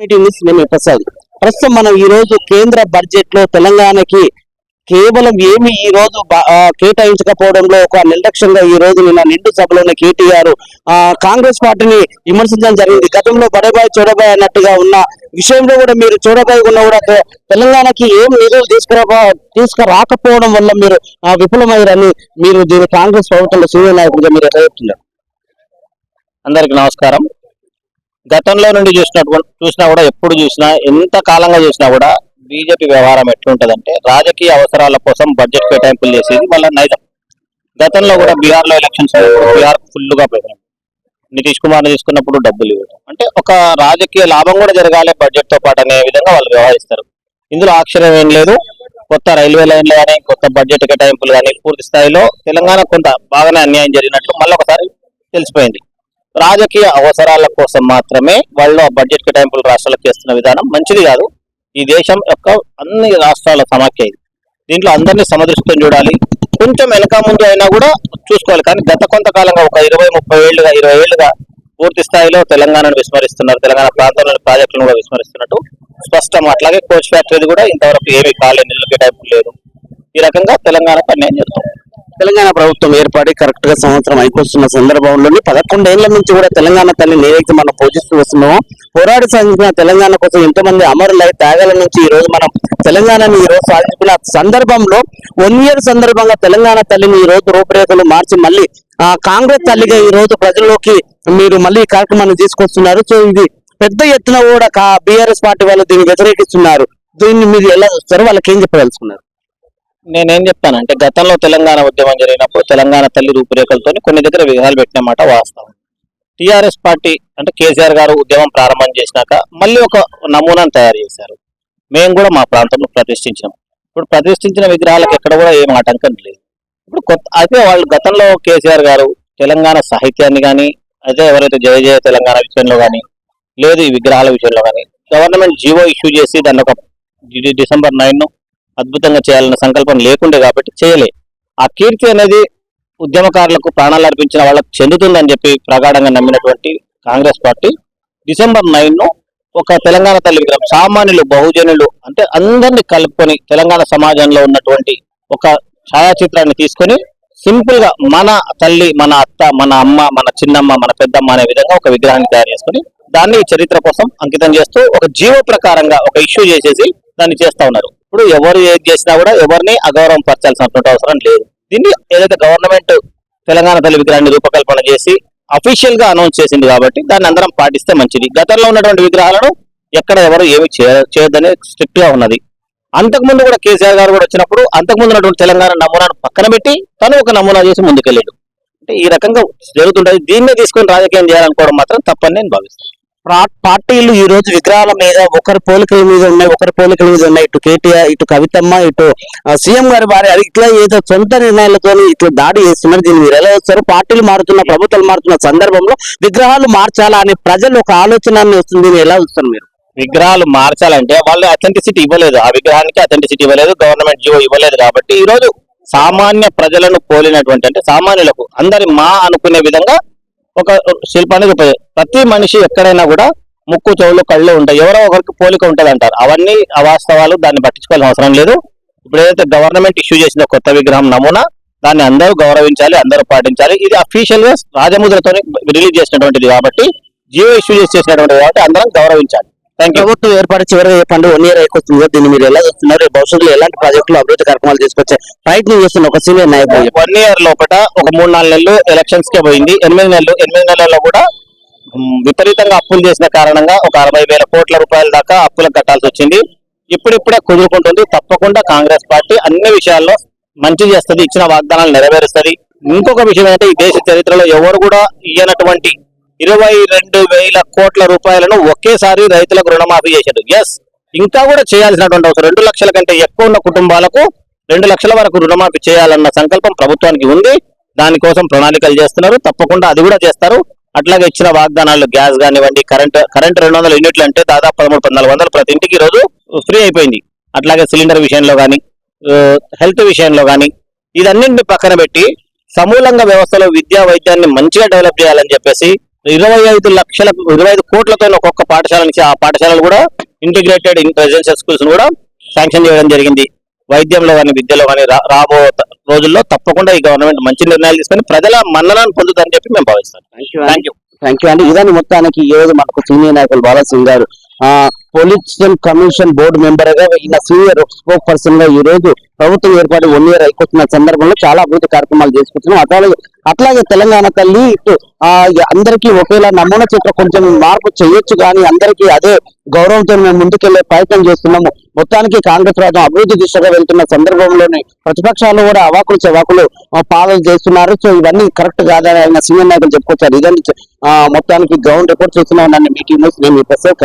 Meeting నేను ప్రసాద్ ప్రస్తుతం మనం ఈ రోజు కేంద్ర బడ్జెట్లో తెలంగాణకి కేవలం ఏమి ఈ రోజు కేటాయించకపోవడంలో ఒక నిర్లక్ష్యంగా ఈ రోజు నిన్న నిండు సభలోనే కేటీఆర్ ఆ, కాంగ్రెస్ పార్టీని విమర్శించడం జరిగింది. గతంలో బడబాయ్ చూడబాయ్ అన్నట్టుగా ఉన్న విషయంలో కూడా మీరు చూడబాయ్ ఉన్న కూడా తెలంగాణకి ఏం నిధులు తీసుకురా తీసుకురాకపోవడం వల్ల మీరు ఆ, విఫలమయ్యారని మీరు దీని కాంగ్రెస్ ప్రభుత్వంలో సీనియర్ నాయకుడిగా మీరు ఎట్లా చెప్తున్నారు? అందరికి నమస్కారం. గతంలో నుండి చూసినటువంటి చూసినా కూడా ఎప్పుడు చూసినా ఎంత కాలంగా చూసినా కూడా బీజేపీ వ్యవహారం ఎట్లుంటదంటే రాజకీయ అవసరాల కోసం బడ్జెట్ కేటాయింపులు చేసేది వాళ్ళ నైజం. గతంలో కూడా బీహార్లో ఎలక్షన్స్ బీహార్ ఫుల్గా పోయినాయి నితీష్ కుమార్ తీసుకున్నప్పుడు డబ్బులు ఇవ్వడం. అంటే ఒక రాజకీయ లాభం కూడా జరగాలి బడ్జెట్తో పాటు అనే విధంగా వాళ్ళు వ్యవహరిస్తారు. ఇందులో ఆశ్చర్యం ఏం లేదు. కొత్త రైల్వే లైన్లు కానీ కొత్త బడ్జెట్ కేటాయింపులు కానీ పూర్తి స్థాయిలో తెలంగాణ కొంత బాగానే అన్యాయం జరిగినట్లు మళ్ళీ ఒకసారి తెలిసిపోయింది. రాజకీయ అవసరాల కోసం మాత్రమే వాళ్ళు ఆ బడ్జెట్ కేటాయింపులు రాష్ట్రాలకు చేస్తున్న విధానం మంచిది కాదు. ఈ దేశం యొక్క అన్ని రాష్ట్రాల సమాఖ్య ఇది. దీంట్లో అందరినీ సమదృష్టం చూడాలి. కొంచెం వెనక ముందు అయినా కూడా చూసుకోవాలి. కానీ గత కొంతకాలంగా ఒక ఇరవై ముప్పై ఏళ్ళుగా ఇరవై ఏళ్ళుగా పూర్తి స్థాయిలో తెలంగాణను విస్మరిస్తున్నారు. తెలంగాణ ప్రాంతంలోని ప్రాజెక్టులను కూడా విస్మరిస్తున్నట్టు స్పష్టం. అట్లాగే కోచ్ ఫ్యాక్టరీ కూడా ఇంతవరకు ఏమీ కాలే నిల్లు కేటాయింపు లేదు ఈ రకంగా తెలంగాణకు అన్యాయం చేస్తాం తెలంగాణ ప్రభుత్వం ఏర్పాటు కరెక్ట్గా సంవత్సరం అయిపోతున్న సందర్భంలోనే పదకొండేళ్ళ నుంచి కూడా తెలంగాణ తల్లిని ఏదైతే మనం పూజిస్తూ వస్తున్నామో. పోరాడి సాధించిన తెలంగాణ కోసం ఎంతో మంది అమరులై త్యాగాల నుంచి ఈ రోజు మనం తెలంగాణని ఈ రోజు సాధించుకున్న సందర్భంలో వన్ ఇయర్ సందర్భంగా తెలంగాణ తల్లిని ఈ రోజు రూపురేఖలు మార్చి మళ్ళీ ఆ కాంగ్రెస్ తల్లిగా ఈ రోజు ప్రజల్లోకి మీరు మళ్ళీ కార్యక్రమాన్ని తీసుకొస్తున్నారు. సో ఇది పెద్ద ఎత్తున కూడా బీఆర్ఎస్ పార్టీ వాళ్ళు దీన్ని వ్యతిరేకిస్తున్నారు. దీన్ని మీరు ఎలా చూస్తారు వాళ్ళకి ఏం చెప్పదలుచుకున్నారు? నేనేం చెప్తానంటే గతంలో తెలంగాణ ఉద్యమం జరిగినప్పుడు తెలంగాణ తల్లి రూపురేఖలతో కొన్ని దగ్గర విగ్రహాలు పెట్టిన మాట వాస్తవం. టీఆర్ఎస్ పార్టీ అంటే కేసీఆర్ గారు ఉద్యమం ప్రారంభం చేసినాక మళ్ళీ ఒక నమూనాను తయారు చేశారు. మేము కూడా మా ప్రాంతంలో ప్రతిష్ఠించాం ఇప్పుడు ప్రతిష్ఠించిన విగ్రహాలకు ఎక్కడ కూడా ఏం ఆటంకం లేదు. ఇప్పుడు కొత్త అయితే వాళ్ళు గతంలో కేసీఆర్ గారు తెలంగాణ సాహిత్యాన్ని కానీ అయితే ఎవరైతే జయ జయ తెలంగాణ విషయంలో కానీ లేదు ఈ విగ్రహాల విషయంలో కానీ గవర్నమెంట్ జీవో ఇష్యూ చేసి దాన్ని ఒక డిసెంబర్ నైన్ అద్భుతంగా చేయాలన్న సంకల్పం లేకుండే కాబట్టి చేయలే. ఆ కీర్తి అనేది ఉద్యమకారులకు ప్రాణాలు అర్పించిన వాళ్ళకు చెందుతుందని చెప్పి ప్రగాఢంగా నమ్మినటువంటి కాంగ్రెస్ పార్టీ డిసెంబర్ నైన్ను ఒక తెలంగాణ తల్లి విగ్రహం సామాన్యులు బహుజనులు అంటే అందరినీ కలుపుకొని తెలంగాణ సమాజంలో ఉన్నటువంటి ఒక ఛాయాచిత్రాన్ని తీసుకొని సింపుల్గా మన తల్లి మన అత్త మన అమ్మ మన చిన్నమ్మ మన పెద్దమ్మ అనే విధంగా ఒక విగ్రహాన్ని తయారు చేసుకొని దాన్ని చరిత్ర కోసం అంకితం చేస్తూ ఒక జీవ ప్రకారంగా ఒక ఇష్యూ చేసేసి దాన్ని చేస్తా ఉన్నారు. ఇప్పుడు ఎవరు ఏది చేసినా కూడా ఎవరిని అగౌరవం పరచాల్సినటువంటి అవసరం లేదు. దీన్ని ఏదైతే గవర్నమెంట్ తెలంగాణ తల్లి విగ్రహాన్ని రూపకల్పన చేసి అఫీషియల్గా అనౌన్స్ చేసింది కాబట్టి దాన్ని అందరం పాటిస్తే మంచిది. గతంలో ఉన్నటువంటి విగ్రహాలను ఎక్కడ ఎవరు ఏమి చేయ- చేయొద్దని స్ట్రిక్ట్గా ఉన్నది. అంతకుముందు కూడా కేసీఆర్ గారు కూడా వచ్చినప్పుడు అంతకుముందు ఉన్నటువంటి తెలంగాణ నమూనాను పక్కన పెట్టి తను ఒక నమూనా చేసి ముందుకెళ్ళాడు. అంటే ఈ రకంగా జరుగుతుంటది. దీన్నే తీసుకొని రాజకీయం చేయాలనుకోవడం మాత్రం తప్పని నేను భావిస్తాను పార్టీలు ఈ రోజు విగ్రహాల మీద ఒకరి పోలికల మీద ఉన్నాయి ఒకరి పోలికల మీద ఉన్నాయి. ఇటు కేటీఆర్ ఇటు కవితమ్మ ఇటు సీఎం గారి భార్య అది ఇట్లా ఏదో సొంత నిర్ణయాలతో ఇట్లా దాడి చేస్తున్నారు. దీన్ని మీరు ఎలా వస్తారు? పార్టీలు మారుతున్న ప్రభుత్వాలు మారుతున్న సందర్భంలో విగ్రహాలు మార్చాలా అనే ప్రజలు ఒక ఆలోచన వస్తుంది. దీన్ని ఎలా చూస్తారు మీరు? విగ్రహాలు మార్చాలంటే వాళ్ళు అథెంటిసిటీ ఇవ్వలేదు. ఆ విగ్రహానికి అథెంటిసిటీ ఇవ్వలేదు. గవర్నమెంట్ జీవో ఇవ్వలేదు కాబట్టి ఈ రోజు సామాన్య ప్రజలను పోలినటువంటి అంటే సామాన్యులకు అందరి మా అనుకునే విధంగా ఒక శిల్పాన్ని రూపొంది ప్రతి మనిషి ఎక్కడైనా కూడా ముక్కు చెవులు కళ్ళు ఉంటాయి. ఎవరో ఒకరికి పోలిక ఉంటుంది అంటారు అవన్నీ అవాస్తవాలు దాన్ని పట్టించుకోవాల్సిన అవసరం లేదు. ఇప్పుడు ఏదైతే గవర్నమెంట్ ఇష్యూ చేసిన కొత్త విగ్రహం నమూనా దాన్ని అందరూ గౌరవించాలి అందరూ పాటించాలి. ఇది అఫీషియల్గా రాజముద్రతో రిలీజ్ చేసినటువంటిది కాబట్టి జియో ఇష్యూ చేసి చేసినటువంటిది కాబట్టి అందరం గౌరవించాలి. ప్రభుత్వం ఏర్పాటు చివరి చెప్పండి వన్ ఇయర్ అయిపోతుంది దీన్ని మీరు ఎలా చూస్తున్నారు? భవిష్యత్తులో ఎలాంటి ప్రాజెక్టులు అభివృద్ధి కార్యక్రమాలు తీసుకొచ్చే ప్రయత్నం చేస్తున్న ఒక సీనియర్ నాయకుడు. వన్ ఇయర్ లోపల ఒక మూడు నాలుగు నెలలు ఎలక్షన్స్ కే పోయింది. ఎనిమిది నెలలు ఎనిమిది నెలల్లో కూడా విపరీతంగా అప్పులు చేసిన కారణంగా ఒక అరవై వేల కోట్ల రూపాయల దాకా అప్పులకు కట్టాల్సి వచ్చింది. ఇప్పుడిప్పుడే కుదురుకుంటుంది. తప్పకుండా కాంగ్రెస్ పార్టీ అన్ని విషయాల్లో మంచి చేస్తుంది ఇచ్చిన వాగ్దానాలు నెరవేరుస్తుంది. ఇంకొక విషయం ఏంటంటే ఈ దేశ చరిత్రలో ఎవరు కూడా ఇయ్యనటువంటి ఇరవై రెండు వేల కోట్ల రూపాయలను ఒకేసారి రైతులకు రుణమాఫీ చేశారు. ఎస్ ఇంకా కూడా చేయాల్సినటువంటి అవసరం. రెండు లక్షల కంటే ఎక్కువ ఉన్న కుటుంబాలకు రెండు లక్షల వరకు రుణమాఫీ చేయాలన్న సంకల్పం ప్రభుత్వానికి ఉంది. దానికోసం ప్రణాళికలు చేస్తున్నారు. తప్పకుండా అది కూడా చేస్తారు. అట్లాగే ఇచ్చిన వాగ్దానాలు గ్యాస్ కానివ్వండి కరెంట్ కరెంట్ రెండు వందల యూనిట్లు అంటే దాదాపు పదమూడు పద్నాలుగు వందలు ప్రతి ఇంటికి రోజు ఫ్రీ అయిపోయింది. అట్లాగే సిలిండర్ విషయంలో కానీ హెల్త్ విషయంలో కానీ ఇదన్నింటిని పక్కన పెట్టి సమూలంగా వ్యవస్థలో విద్యా వైద్యాన్ని మంచిగా డెవలప్ చేయాలని చెప్పేసి ఇరవై ఐదు లక్షలకు ఇరవై ఐదు కోట్లతో ఒక్కొక్క పాఠశాల నుంచి ఆ పాఠశాలలు కూడా ఇంటిగ్రేటెడ్ ఇన్ రెసిడెన్షియల్ స్కూల్స్ కూడా శాంక్షన్ చేయడం జరిగింది. వైద్యంలో కానీ విద్యలో కానీ రాబో రోజుల్లో తప్పకుండా ఈ గవర్నమెంట్ మంచి నిర్ణయాలు తీసుకొని ప్రజల మన్ననను పొందుతుందని చెప్పి మేము భావిస్తాం థ్యాంక్ యూ థ్యాంక్ యూ అండి ఇదని మొత్తానికి ఈ రోజు మనకు సీనియర్ నాయకులు బాలాసింగ్ గారు ఆ కమిషన్ బోర్డు మెంబర్గా ఈయన సీనియర్ స్పోక్ పర్సన్గా ఈ రోజు ప్రభుత్వం ఏర్పాటు వన్ ఇయర్ అయిపోతున్న సందర్భంలో చాలా అభివృద్ధి కార్యక్రమాలు చేసుకుంటున్నాం. అట్లాగే అట్లాగే తెలంగాణ తల్లి ఇటు ఆ అందరికీ ఒకేలా నమూనా చిత్ర కొంచెం మార్పు చేయొచ్చు కానీ అందరికీ అదే గౌరవంతో మేము ముందుకెళ్ళే ప్రయత్నం చేస్తున్నాము. మొత్తానికి కాంగ్రెస్ రాజ్యం అభివృద్ధి దిశగా వెళ్తున్న సందర్భంలోనే ప్రతిపక్షాలు కూడా అవాకులు చెవాకులు పాలన చేస్తున్నారు. సో ఇవన్నీ కరెక్ట్ కాదని ఆయన సీనియర్ నాయకులు చెప్పుకొచ్చారు. ఇదని ఆ, మొత్తానికి గ్రౌండ్ రిపోర్ట్ చేస్తున్నాం. నన్ను మీటింగ్ నేను మీ ప్రసాద్